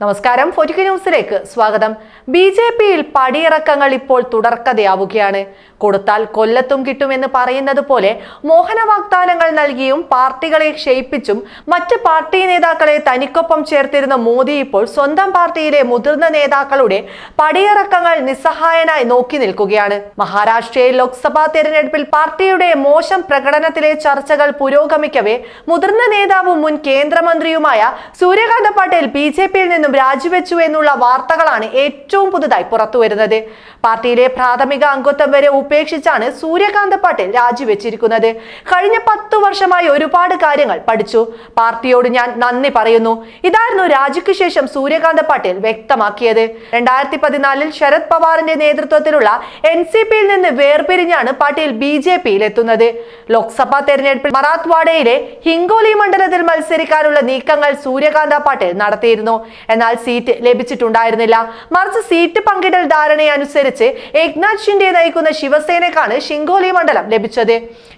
നമസ്കാരം ഫോർട്ടിക്ക ന്യൂസിലേക്ക് സ്വാഗതം. ബി ജെ പിയിൽ പടിയിറക്കങ്ങൾ ഇപ്പോൾ തുടർക്കഥയാവുകയാണ്. കൊടുത്താൽ കൊല്ലത്തും കിട്ടുമെന്ന് പറയുന്നത് പോലെ മോഹന വാഗ്ദാനങ്ങൾ നൽകിയും പാർട്ടികളെ ക്ഷയിപ്പിച്ചും മറ്റ് പാർട്ടി നേതാക്കളെ തനിക്കൊപ്പം ചേർത്തിരുന്ന മോദി ഇപ്പോൾ സ്വന്തം പാർട്ടിയിലെ മുതിർന്ന നേതാക്കളുടെ പടിയിറക്കങ്ങൾ നിസ്സഹായനായി നോക്കി നിൽക്കുകയാണ്. മഹാരാഷ്ട്രയിൽ ലോക്സഭാ തെരഞ്ഞെടുപ്പിൽ പാർട്ടിയുടെ മോശം പ്രകടനത്തിലെ ചർച്ചകൾ പുരോഗമിക്കവേ മുതിർന്ന നേതാവും മുൻ കേന്ദ്രമന്ത്രിയുമായ സൂര്യകാന്ത പട്ടേൽ ബി ജെ പിയിൽ നിന്നും രാജിവെച്ചു എന്നുള്ള വാർത്തകളാണ് ഏറ്റവും പുതുതായി പുറത്തുവരുന്നത്. പാർട്ടിയിലെ പ്രാഥമിക അംഗത്വം വരെ ഉപേക്ഷിച്ചാണ് സൂര്യകാന്ത പട്ടേൽ രാജിവെച്ചിരിക്കുന്നത്. കഴിഞ്ഞ പത്തു വർഷമായി ഒരുപാട് കാര്യങ്ങൾ പഠിച്ചു. പാർട്ടിയോട് ഞാൻ നന്ദി പറയുന്നു. ഇതായിരുന്നു രാജിക്ക് ശേഷം സൂര്യകാന്ത പട്ടേൽ വ്യക്തമാക്കിയത്. രണ്ടായിരത്തി പതിനാലിൽ ശരത് പവാറിന്റെ നേതൃത്വത്തിലുള്ള എൻ സി പിയിൽ നിന്ന് വേർപിരിഞ്ഞാണ് പട്ടേൽ ബി ജെ പിയിൽ എത്തുന്നത് ലോക്സഭാ തെരഞ്ഞെടുപ്പിൽ മറാത്ത്വാഡയിലെ ഹിങ്കോലി മണ്ഡലത്തിൽ മത്സരിക്കാനുള്ള നീക്കങ്ങൾ സൂര്യകാന്ത പട്ടേൽ നടത്തിയിരുന്നു. എന്നാൽ സീറ്റ് ലഭിച്ചിട്ടുണ്ടായിരുന്നില്ല. മറിച്ച് സീറ്റ് പങ്കിടൽ ധാരണയനുസരിച്ച് ഏക്നാഥ് ഷിൻഡെ നയിക്കുന്ന ശിവസേനക്കാണ് ഷിങ്കോലി മണ്ഡലം ലഭിച്ചത്.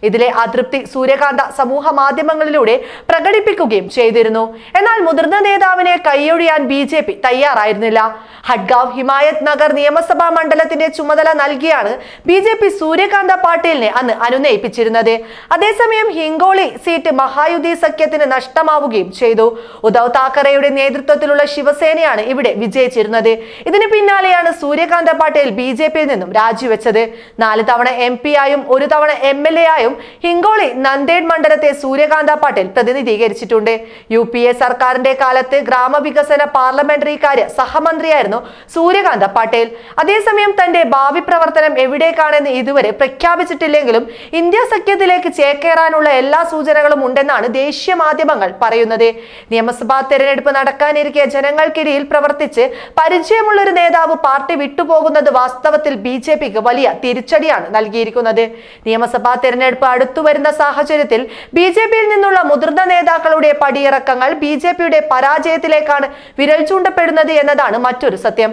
ഇതിലെ അതൃപ്തി സൂര്യകാന്ത സമൂഹ മാധ്യമങ്ങളിലൂടെ പ്രകടിപ്പിക്കുകയും ചെയ്തിരുന്നു. എന്നാൽ മുതിർന്ന നേതാവിനെ കൈയൊഴിയാൻ ബി ജെ പി തയ്യാറായിരുന്നില്ല. ഹഡ്ഗാവ് ഹിമായത് നഗർ നിയമസഭാ മണ്ഡലത്തിന്റെ ചുമതല നൽകിയാണ് ബി ജെ പി സൂര്യകാന്ത പാട്ടീലിനെ അന്ന് അനുനയിപ്പിച്ചിരുന്നത്. അതേസമയം ഹിങ്കോളി സീറ്റ് മഹായുതി സഖ്യത്തിന് നഷ്ടമാവുകയും ചെയ്തു. ഉദ്ധവ് താക്കറെയുടെ നേതൃത്വത്തിലുള്ള ശിവസേനയാണ് ഇവിടെ വിജയിച്ചിരുന്നത്. ഇതിന് പിന്നാലെയാണ് സൂര്യകാന്ത പട്ടേൽ ബി ജെ പിയിൽ നിന്നും രാജിവെച്ചത്. നാല് തവണ എം പി ആയും ഒരു തവണ എം എൽ എ ആയും ഹിങ്കോളി നന്ദേഡ് മണ്ഡലത്തെ സൂര്യകാന്ത പട്ടേൽ പ്രതിനിധീകരിച്ചിട്ടുണ്ട്. യു പി എ സർക്കാരിന്റെ കാലത്ത് ഗ്രാമവികസന പാർലമെന്ററി കാര്യ സഹമന്ത്രിയായിരുന്നു സൂര്യകാന്ത പട്ടേൽ. അതേസമയം തന്റെ ഭാവി പ്രവർത്തനം എവിടേക്കാണെന്ന് ഇതുവരെ പ്രഖ്യാപിച്ചിട്ടില്ലെങ്കിലും ഇന്ത്യ സഖ്യത്തിലേക്ക് ചേക്കേറാനുള്ള എല്ലാ സൂചനകളും ഉണ്ടെന്നാണ് ദേശീയ മാധ്യമങ്ങൾ പറയുന്നത്. നിയമസഭാ തെരഞ്ഞെടുപ്പ് നടക്കാനിരിക്കെ ജനങ്ങൾക്കിടയിൽ പ്രവർത്തിച്ച് പരിചയമുള്ള ഒരു നേതാവ് പാർട്ടി വിട്ടുപോകുന്നത് വാസ്തവത്തിൽ ബി ജെ പിക്ക് വലിയ തിരിച്ചടിയാണ് നൽകിയിരിക്കുന്നത്. നിയമസഭാ തെരഞ്ഞെടുപ്പ് അടുത്തു വരുന്ന സാഹചര്യത്തിൽ ബി ജെ പിയിൽ നിന്നുള്ള മുതിർന്ന നേതാക്കളുടെ പടിയിറക്കങ്ങൾ ബി ജെ പിയുടെ പരാജയത്തിലേക്കാണ് വിരൽ ചൂണ്ടപ്പെടുന്നത് എന്നതാണ് മറ്റൊരു സത്യം.